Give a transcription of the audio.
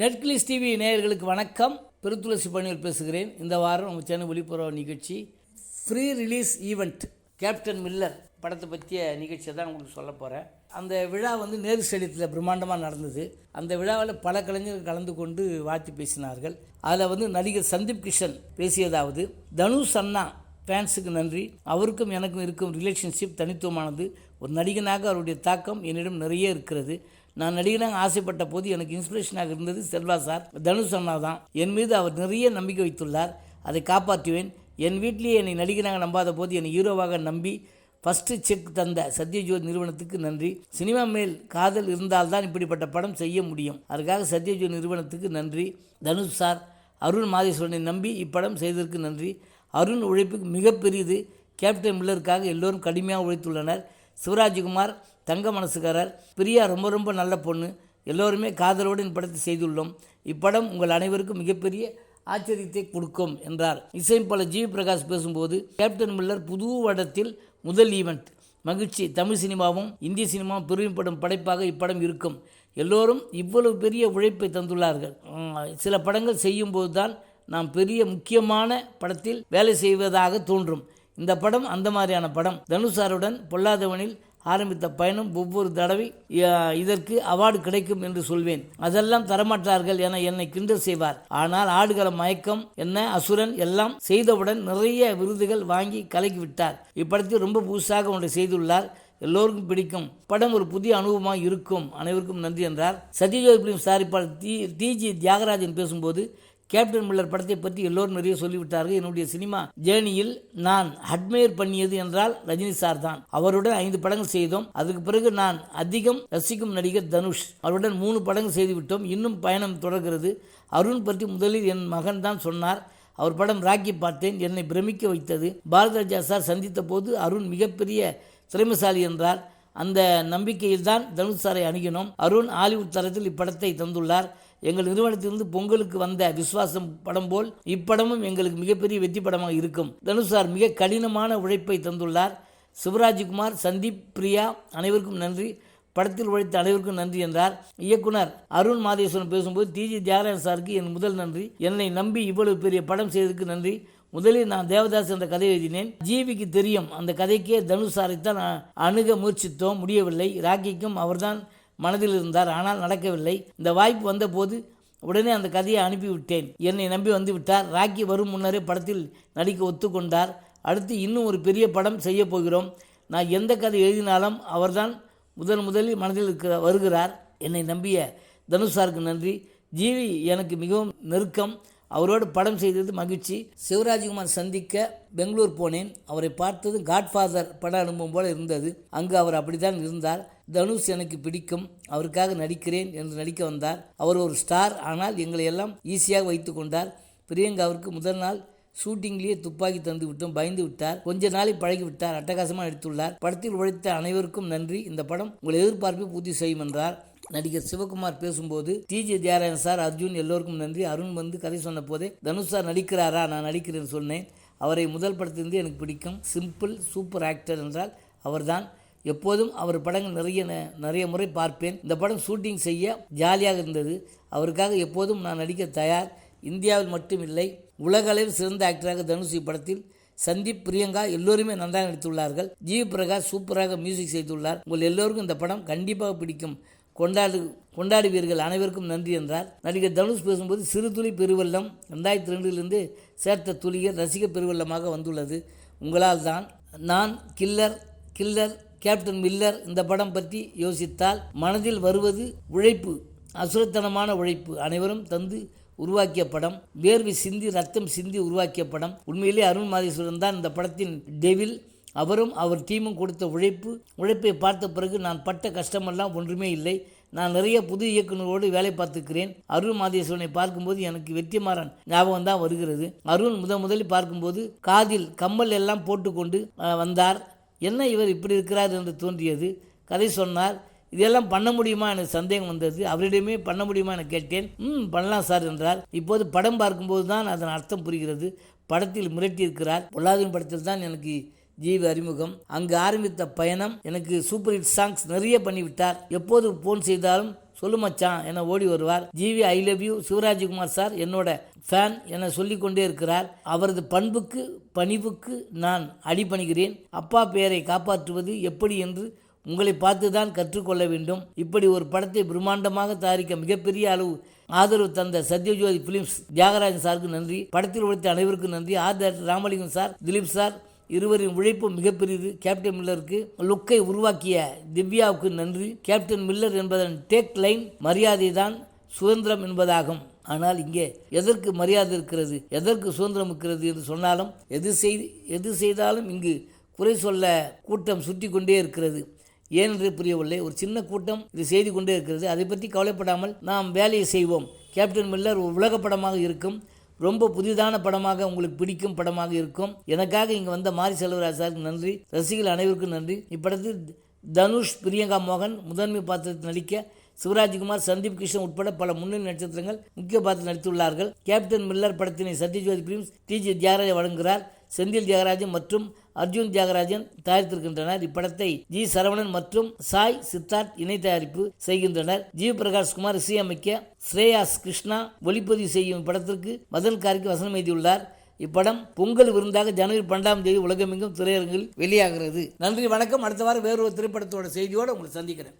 நெட்கிளிஸ் TV நேயர்களுக்கு வணக்கம். பெருத்துளசி பணியில் பேசுகிறேன். இந்த வாரம் நம்ம சேனல் ஒளிபரவ நிகழ்ச்சி pre release event Captain Miller படத்தை பற்றிய நிகழ்ச்சியை தான் உங்களுக்கு சொல்ல போகிறேன் அந்த விழா வந்து நேரு ஸ்டேடியத்தில் பிரம்மாண்டமாக நடந்தது. அந்த விழாவில் பல கலைஞர்கள் கலந்து கொண்டு வாழ்த்து பேசினார்கள். அதில் வந்து நடிகர் சந்தீப் கிஷன் பேசியதாவது தனுஷ் அண்ணா ஃபேன்ஸுக்கு நன்றி. அவருக்கும் எனக்கும் இருக்கும் ரிலேஷன்ஷிப் தனித்துவமானது. ஒரு நடிகனாக அவருடைய தாக்கம் என்னிடம் நிறைய இருக்கிறது. நான் நடிகனாக ஆசைப்பட்ட போது எனக்கு இன்ஸ்பிரேஷனாக இருந்தது செல்வா சார். தனுஷ் அண்ணா தான். என் மீது அவர் நிறைய நம்பிக்கை வைத்துள்ளார். அதை காப்பாற்றுவேன். என் வீட்டிலேயே என்னை நடிகனாக நம்பாத போது என்னை ஹீரோவாக நம்பி ஃபஸ்ட்டு செக் தந்த சத்யஜோத் நிறுவனத்துக்கு நன்றி. சினிமா மேல் காதல் இருந்தால்தான் இப்படிப்பட்ட படம் செய்ய முடியும். அதுக்காக சத்யஜோத் நிறுவனத்துக்கு நன்றி. தனுஷ் சார் அருண் மாதேஸ்வரனை நம்பி இப்படம் செய்ததற்கு நன்றி. அருண் உழைப்புக்கு மிகப்பெரியது. கேப்டன் மில்லருக்காக எல்லோரும் கடுமையாக உழைத்துள்ளனர். சிவராஜ்குமார் தங்க மனசுக்காரர் பிரியா ரொம்ப ரொம்ப நல்ல பொண்ணு. எல்லோருமே காதலோடு இந்த படத்தை செய்துள்ளோம். இப்படம் உங்கள் அனைவருக்கும் மிகப்பெரிய ஆச்சரியத்தை கொடுக்கும் என்றார். இசையமைப்பாளர் ஜி. பிரகாஷ் பேசும்போது கேப்டன் மில்லர் புது வடத்தில் முதல் ஈவெண்ட் மகிழ்ச்சி. தமிழ் சினிமாவும் இந்திய சினிமாவும் பெருமைப்படும் படைப்பாக இப்படம் இருக்கும். எல்லோரும் இவ்வளவு பெரிய உழைப்பை தந்துள்ளார்கள். சில படங்கள் செய்யும்போது தான் நாம் பெரிய முக்கியமான படத்தில் வேலை செய்வதாக தோன்றும். இந்த படம் அந்த மாதிரியான படம். தனுஷாருடன் பொல்லாதவனில் ஆரம்பித்த பயணம் ஒவ்வொரு தடவை இதற்கு அவார்டு கிடைக்கும் என்று சொல்வேன். அதெல்லாம் தரமாட்டார்கள் என என்னை கிண்டல் செய்வார். ஆனால் ஆடுகள மயக்கம் என்ன அசுரன் எல்லாம் செய்தவுடன் நிறைய விருதுகள் வாங்கி கலக்கி விட்டார் இப்படத்தில் ரொம்ப புதுசாக ஒன்றை செய்துள்ளார். எல்லோருக்கும் பிடிக்கும். படம் ஒரு புதிய அனுபவமாக இருக்கும். அனைவருக்கும் நன்றி என்றார். சத்யஜோதி பிலிம் சாரிப்பாளர் டி டிஜி தியாகராஜன் பேசும்போது கேப்டன் மில்லர் படத்தை பற்றி எல்லோரும் நிறைய சொல்லிவிட்டார்கள். என்னுடைய சினிமா ஜேர்னியில் நான் அட்மையர் பண்ணியது என்றால் ரஜினி சார் தான். அவருடன் ஐந்து படங்கள் செய்தோம். அதுக்கு பிறகு நான் அதிகம் ரசிக்கும் நடிகர் தனுஷ். அவருடன் மூணு படங்கள் செய்துவிட்டோம். இன்னும் பயணம் தொடர்கிறது. அருண் பற்றி முதலில் என் மகன் தான் சொன்னார். அவர் படம் ராக்கி பார்த்தேன். என்னை பிரமிக்க வைத்தது. பாரதராஜா சார் சந்தித்த போது அருண் மிகப்பெரிய திறமைசாலி என்றார். அந்த நம்பிக்கையில் தான் தனுஷ் சாரை அணுகினோம். அருண் ஹாலிவுட் தரத்தில் இப்படத்தை தந்துள்ளார். எங்கள் நிறுவனத்திலிருந்து பொங்கலுக்கு வந்த விஸ்வாசம் படம் போல் இப்படமும் எங்களுக்கு மிகப்பெரிய வெற்றி படமாக இருக்கும். தனுஷார் மிக கடினமான உழைப்பை தந்துள்ளார். சிவராஜ்குமார் சந்தீப் பிரியா அனைவருக்கும் நன்றி. படத்தில் உழைத்த அனைவருக்கும் நன்றி என்றார். இயக்குனர் அருண் மாதேஸ்வரன் பேசும்போது டிஜி தியாகராஜன் சாருக்கு என் முதல் நன்றி. என்னை நம்பி இவ்வளவு பெரிய படம் செய்ததற்கு நன்றி. முதலில் நான் தேவதாஸ் என்ற கதை எழுதினேன். ஜீவிக்கு தெரியும் அந்த கதைக்கே தனுஷ் சாரைத்தான் நான் அணுக முயற்சித்தோம். முடியவில்லை. ராக்கிக்கும் அவர்தான் மனதில் இருந்தார். ஆனால் நடக்கவில்லை. இந்த வாய்ப்பு வந்தபோது உடனே அந்த கதையை அனுப்பிவிட்டேன் என்னை நம்பி வந்து விட்டார். ராக்கி வரும் முன்னரே படத்தில் நடிக்க ஒத்துக்கொண்டார். அடுத்து இன்னும் ஒரு பெரிய படம் செய்ய போகிறோம். நான் எந்த கதை எழுதினாலும் அவர்தான் முதல் முதலில் மனதில் இருக்கிற வருகிறார். என்னை நம்பிய தனுஷ் சாருக்கு நன்றி. ஜீவி எனக்கு மிகவும் நெருக்கம். அவரோடு படம் செய்தது மகிழ்ச்சி. சிவராஜ்குமார் சந்திக்க பெங்களூர் போனேன். அவரை பார்த்ததும் காட்ஃபாதர் பட அனுபவம் போல இருந்தது. அங்கு அவர் அப்படித்தான் இருந்தார். தனுஷ் எனக்கு பிடிக்கும். அவருக்காக நடிக்கிறேன் என்று நடிக்க வந்தார். அவர் ஒரு ஸ்டார் ஆனால் எங்களை எல்லாம் ஈஸியாக வைத்து கொண்டார். பிரியங்காவிற்கு முதல் நாள் ஷூட்டிங்லேயே துப்பாக்கி தந்து விட்டோம். பயந்து விட்டார். கொஞ்ச நாளை பழகி விட்டார். அட்டகாசமாக நடித்துள்ளார். படத்தில் உழைத்த அனைவருக்கும் நன்றி. இந்த படம் உங்கள் எதிர்பார்ப்பை பூர்த்தி செய்யும் என்றார். நடிகர் சிவகுமார் பேசும்போது டிஜே தியாராயன் சார் அர்ஜுன் எல்லோருக்கும் நன்றி. அருண் வந்து கதை சொன்ன போதே தனுஷ் சார் நடிக்கிறாரா? நான் நடிக்கிறேன்னு சொன்னேன். அவரை முதல் படத்திலிருந்து எனக்கு பிடிக்கும். சிம்பிள் சூப்பர் ஆக்டர் என்றால் அவர்தான். எப்போதும் அவர் படங்கள் நிறைய ந- நிறைய முறை பார்ப்பேன். இந்த படம் ஷூட்டிங் செய்ய ஜாலியாக இருந்தது. அவருக்காக எப்போதும் நான் நடிக்க தயார். இந்தியாவில் மட்டும் இல்லை உலக அளவில் சிறந்த ஆக்டராக தனுஷ் இப்படத்தில் சந்தீப் பிரியங்கா எல்லோருமே நன்றாக நடித்துள்ளார்கள். ஜி. பிரகாஷ் சூப்பராக மியூசிக் செய்துள்ளார். உங்கள் எல்லோருக்கும் இந்த படம் கண்டிப்பாக பிடிக்கும். கொண்டாடு கொண்டாடுவீர்கள் அனைவருக்கும் நன்றி என்றார். நடிகர் தனுஷ் பேசும்போது சிறு துளி பெருவெள்ளம் ரெண்டாயிரத்தி ரெண்டிலிருந்து சேர்த்த துளிகள் ரசிக பெருவெள்ளமாக வந்துள்ளது. உங்களால் தான். நான் கில்லர் கில்லர் கேப்டன் மில்லர் இந்த படம் பற்றி யோசித்தால் மனதில் வருவது உழைப்பு அசுரத்தனமான உழைப்பு அனைவரும் தந்து உருவாக்கிய படம். வேர்வை சிந்தி ரத்தம் சிந்தி உருவாக்கிய படம். உண்மையிலே அருண் மாதேஸ்வரன் தான் இந்த படத்தின் டெவில். அவரும் அவர் டீமும் கொடுத்த உழைப்பு உழைப்பை பார்த்த பிறகு நான் பட்ட கஷ்டமெல்லாம் ஒன்றுமே இல்லை. நான் நிறைய புது இயக்குநரோடு வேலை பார்த்துக்கிறேன் அருண் மாதேஸ்வரனை பார்க்கும்போது எனக்கு வெற்றிமாறன் ஞாபகம் தான் வருகிறது. அருண் முத முதலில் பார்க்கும்போது காதில் கம்மல் எல்லாம் போட்டுக்கொண்டு வந்தார். என்ன இவர் இப்படி இருக்கிறார்? என்று தோன்றியது. கதை சொன்னார். இதெல்லாம் பண்ண முடியுமா? எனக்கு சந்தேகம் வந்தது. அவரிடமே பண்ண முடியுமா? என கேட்டேன். ம் பண்ணலாம் சார் என்றார். இப்போது படம் பார்க்கும்போது தான் அதன் அர்த்தம் புரிகிறது. படத்தில் மிரட்டியிருக்கிறார். பொல்லாதவன் படத்தில் தான் எனக்கு ஜீவி அறிமுகம். அங்கு ஆரம்பித்த பயணம் எனக்கு சூப்பர் ஹிட் சாங்ஸ் நிறைய பண்ணிவிட்டார். எப்போது ஃபோன் செய்தாலும் சொல்லு மச்சான் என ஓடி வருவார். GV I love you Shivarajkumar sir என்னோட ஃபேன் என சொல்லிக்கொண்டே இருக்கிறார். அவரது பண்புக்கு பணிவுக்கு நான் அடிபணிகிறேன். அப்பா பெயரை காப்பாற்றுவது எப்படி என்று உங்களை பார்த்து தான் கற்றுக்கொள்ள வேண்டும். இப்படி ஒரு படத்தை பிரம்மாண்டமாக தயாரிக்க மிகப்பெரிய அளவு ஆதரவு தந்த சத்யஜோதி பிலிம்ஸ் தியாகராஜன் சாருக்கு நன்றி. படத்தில் உழைத்த அனைவருக்கும் நன்றி. ஆதர் ராமலிங்கம் சார் திலீப் சார் இருவரின் உழைப்பு மிகப்பெரியது. கேப்டன் மில்லருக்கு லுக்கை உருவாக்கிய திவ்யாவுக்கு நன்றி. கேப்டன் மில்லர் என்பதன் டேக் லைன் மரியாதை தான் சுதந்திரம் என்பதாகும். ஆனால் இங்கே எதற்கு மரியாதை இருக்கிறது? எதற்கு சுதந்திரம் இருக்கிறது என்று சொன்னாலும் எது செய் எது செய்தாலும் இங்கு குறை சொல்ல கூட்டம் சுற்றி கொண்டே இருக்கிறது. ஏனென்று புரியவில்லை. ஒரு சின்ன கூட்டம் இது செய்து கொண்டே இருக்கிறது. அதை பற்றி கவலைப்படாமல் நாம் வேலையை செய்வோம். கேப்டன் மில்லர் ஒரு உலகப்படமாக இருக்கும். ரொம்ப புதிதான படமாக உங்களுக்கு பிடிக்கும் படமாக இருக்கும். எனக்காக இங்கே வந்த மாரி செல்வராஜ் சாருக்கு நன்றி. ரசிகர்கள் அனைவருக்கும் நன்றி. இப்படத்தில் தனுஷ் பிரியங்கா மோகன் முதன்மை பாத்திரத்தில் நடிக்க சிவராஜ்குமார் சந்தீப் கிருஷ்ணன் உட்பட பல முன்னணி நட்சத்திரங்கள் முக்கிய பாத்திரம் நடித்துள்ளார்கள். Captain Miller படத்தினை Sathya Jyothi films T G Thyagarajan வழங்குகிறார். செந்தில் தியாகராஜன் மற்றும் அர்ஜுன் தியாகராஜன் தயாரித்திருக்கின்றனர். இப்படத்தை ஜி. சரவணன் மற்றும் சாய் சித்தார்த் இணை தயாரிப்பு செய்கின்றனர். ஜி பிரகாஷ் குமார் இசையமைக்க ஸ்ரேயாஸ் கிருஷ்ணா ஒளிப்பதிவு செய்யும் இப்படத்திற்கு மதன் காரிக்கு வசனம் எழுதியுள்ளார். இப்படம் பொங்கல் விருந்தாக ஜனவரி பன்னெண்டாம் தேதி உலகமெங்கும் திரையரங்கில் வெளியாகிறது. நன்றி வணக்கம். அடுத்த வாரம் வேறொரு திரைப்படத்தோட செய்தியோடு உங்களை சந்திக்கிறேன்.